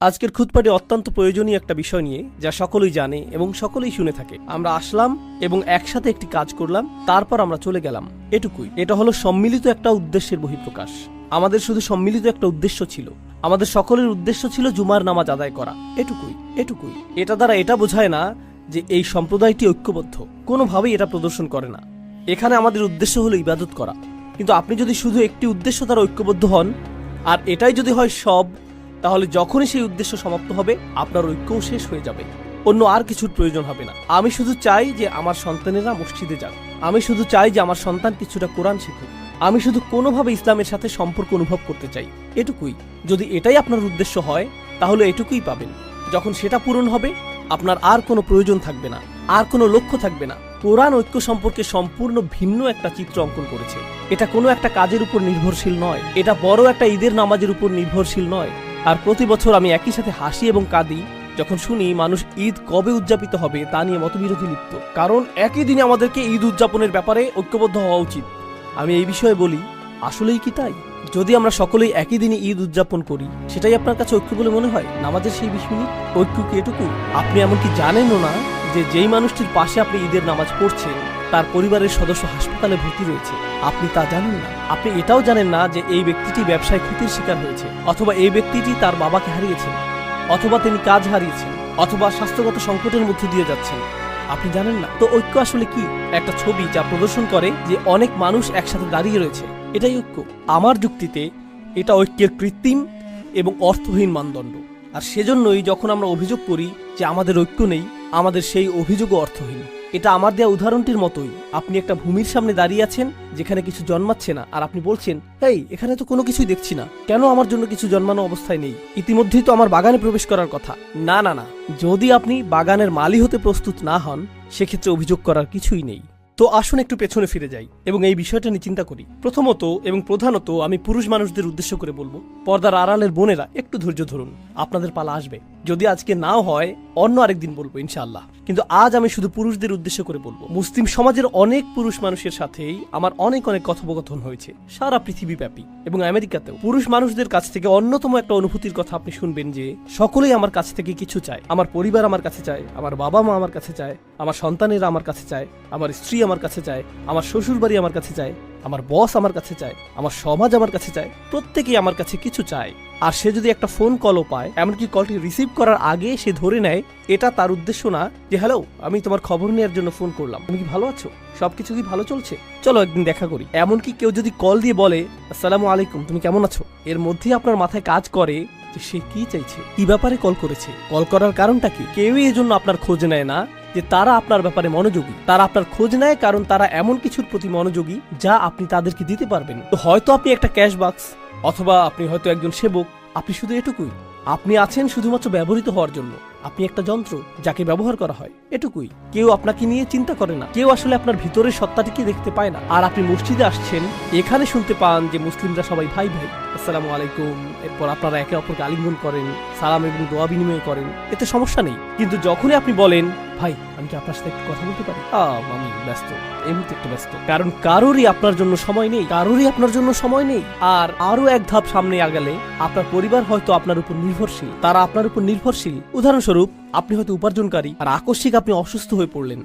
আজকের খুতপাটি অত্যন্ত প্রয়োজনীয় একটা বিষয় নিয়ে, যা সকলেই জানে এবং সকলেই শুনে থাকে। আমরা আসলাম এবং একসাথে একটি কাজ করলাম, তারপর আমরা চলে গেলাম। এটুকুই। এটা হলো সম্মিলিত একটা উদ্দেশ্যের বহিঃপ্রকাশ। আমাদের শুধু সম্মিলিত একটা উদ্দেশ্য ছিল। আমাদের সকলের উদ্দেশ্য ছিল জুমার নামাজ আদায় করা। এটুকুই এটুকুই। এটা দ্বারা এটা বোঝায় না যে এই সম্প্রদায়টি ঐক্যবদ্ধ। কোনোভাবেই এটা প্রদর্শন করে না। এখানে আমাদের উদ্দেশ্য হলো ইবাদত করা। কিন্তু আপনি যদি শুধু একটি উদ্দেশ্য দ্বারা ঐক্যবদ্ধ হন, আর এটাই যদি হয় সব তাহলে যখনই সেই উদ্দেশ্য সমাপ্ত হবে, আপনার ঐক্যও শেষ হয়ে যাবে। অন্য আর কিছুর প্রয়োজন হবে না। আমি শুধু চাই যে আমার সন্তানেরা মসজিদে যাক। আমি শুধু চাই যে আমার সন্তান কিছুটা কোরআন শিখুক। আমি শুধু কোনোভাবে ইসলামের সাথে সম্পর্ক অনুভব করতে চাই। এটুকুই। যদি এটাই আপনার উদ্দেশ্য হয়, তাহলে এটুকুই পাবেন। যখন সেটা পূরণ হবে, আপনার আর কোনো প্রয়োজন থাকবে না। আর কোনো লক্ষ্য থাকবে না। কোরআন ঐক্য সম্পর্কে সম্পূর্ণ ভিন্ন একটা চিত্র অঙ্কন করেছে। এটা কোনো একটা কাজের উপর নির্ভরশীল নয়। এটা বড় একটা ঈদের নামাজের উপর নির্ভরশীল নয়। আর প্রতি বছর আমি একই সাথে হাসি এবং কাঁদি, যখন শুনি মানুষ ঈদ কবে উদযাপিত হবে তা নিয়ে মতবিরোধী লিপ্ত। কারণ একই দিনে আমাদেরকে ঈদ উদযাপনের ব্যাপারে ঐক্যবদ্ধ হওয়া উচিত। আমি এই বিষয়ে বলি, আসলেই কি তাই? যদি আমরা সকলেই একই দিনে ঈদ উদযাপন করি, সেটাই আপনার কাছে ঐক্য বলে মনে হয়? নামাজের সেই বিশ মিনিট? ঐক্য কি এটুকু? আপনি এমনকি জানেনও না যে যেই মানুষটির পাশে আপনি ঈদের নামাজ পড়ছেন তার পরিবারের সদস্য হাসপাতালে ভর্তি রয়েছে। আপনি তা জানেন না? আপনি এটাও জানেন না যে এই ব্যক্তিটি ব্যবসায় ক্ষতির শিকার হয়েছে, অথবা এই ব্যক্তিটি তার বাবাকে হারিয়েছেন, অথবা তিনি কাজ হারিয়েছেন, অথবা স্বাস্থ্যগত সংকটের মধ্যে দিয়ে যাচ্ছেন। আপনি জানেন না? তো ঐক্য আসলে কি? একটা ছবি যা প্রদর্শন করে যে অনেক মানুষ একসাথে দাঁড়িয়ে রয়েছে। এটাই ঐক্য। আমার যুক্তিতে এটা ঐক্যের কৃত্রিম এবং অর্থহীন মানদণ্ড। আর সেজন্যই যখন আমরা অভিযোগ করি যে আমাদের ঐক্য নেই, আমাদের সেই অভিযোগও অর্থহীন। এটা আমার দেওয়া উদাহরণটির মতোই। আপনি একটা ভূমির সামনে দাঁড়িয়ে আছেন, যেখানে কিছু জন্মাচ্ছে না, আর আপনি বলছেন এই এখানে তো কোনো কিছুই দেখছি না। কেন আমার জন্য কিছু জন্মানো অবস্থায় নেই? ইতিমধ্যেই তো আমার বাগানে প্রবেশ করার কথা। না না না। যদি আপনি বাগানের মালি হতে প্রস্তুত না হন, সেক্ষেত্রে অভিযোগ করার কিছুই নেই। তো আসুন একটু পেছনে ফিরে যাই, এবং এই বিষয়টা নিয়ে চিন্তা করি। প্রথমত এবং প্রধানত আমি পুরুষ মানুষদের উদ্দেশ্য করে বলব, পর্দার আড়ালের বোনেরা একটু ধৈর্য ধরুন। আপনাদের পালা আসবে। যদি আজকে নাও হয়, অন্য আরেকদিন বলব, ইনশাআল্লাহ। কিন্তু আজ আমি শুধু পুরুষদের উদ্দেশ্য করে বলব। মুসলিম সমাজের অনেক পুরুষ মানুষের সাথেই আমার অনেক অনেক কথোপকথন হয়েছে, সারা পৃথিবীব্যাপী। এবং আমেরিকাতেও। পুরুষ মানুষদের কাছ থেকে অন্যতম একটা অনুভূতির কথা আপনি শুনবেন যে, সকলেই আমার কাছ থেকে কিছু চায়। আমার পরিবার আমার কাছে চায়, আমার বাবা মা আমার কাছে চায়, আমার সন্তানেরা আমার কাছে চায়, আমার স্ত্রী আমার কাছে চায়, আমার শ্বশুর বাড়ি আমার কাছে চায়, আমার বস আমার কাছে চায়, আমার সমাজ আমার কাছে চায়, প্রত্যেকেই আমার কাছে কিছু চায়। আর সে যদি একটা ফোন কলও পায়, এমনকি কলটি রিসিভ করার আগে সে ধরে নেয়, এটা তার উদ্দেশ্য না যে হ্যালো আমি তোমার খবর নেওয়ার জন্য ফোন করলাম। তুমি কি ভালো আছো? সবকিছু কি ভালো চলছে? চলো একদিন দেখা করি। এমনকি কেউ যদি কল দিয়ে বলে, আসসালামু আলাইকুম, তুমি কেমন আছো? এর মধ্যেই আপনার মাথায় কাজ করে যে, সে কি চাইছে, কি ব্যাপারে কল করেছে। কল করার কারণটা কি? কেউই এজন্য আপনার খোঁজ নেয় না যে, তারা আপনার ব্যাপারে মনোযোগী। তারা আপনার খোঁজ নেয় কারণ তারা এমন কিছুর প্রতি মনোযোগী যা আপনি তাদেরকে দিতে পারবেন। তো হয়তো আপনি একটা ক্যাশ বাক্স অথবা আপনি হয়তো একজন সেবক আপনি শুধু এটুকুই। আপনি আছেন শুধুমাত্র ব্যবহৃত হওয়ার জন্য। আপনি একটা যন্ত্র যাকে ব্যবহার করা হয়। এটুকুই। কেউ আপনাকে নিয়ে চিন্তা করে না। কেউ আসলে আপনার ভিতরের সত্তাটিকে দেখতে পায় না। আর আপনি মসজিদে আসছেন, এখানে শুনতে পান যে মুসলিমরা সবাই ভাই ভাই। আসসালামু আলাইকুম। এরপর আপনারা একে অপরকে আলিঙ্গন করেন, সালাম এবং দোয়া বিনিময় করেন। এতে সমস্যা নেই। কিন্তু যখনই আপনি বলেন, ভাই, আমি কি আপনার সাথে একটু কথা বলতে পারি? আমি ব্যস্ত। এই মুহূর্তে একটু ব্যস্ত। কারণ কারোরই আপনার জন্য সময় নেই। কারোরই আপনার জন্য সময় নেই। আর আরও এক ধাপ সামনে আগালে আপনার পরিবার হয়তো আপনার উপর নির্ভরশীল। তারা আপনার উপর নির্ভরশীল। উদাহরণস্বরূপ আপনি হয়তো উপার্জনকারী। আর আকস্মিক আপনি অসুস্থ হয়ে পড়লেন।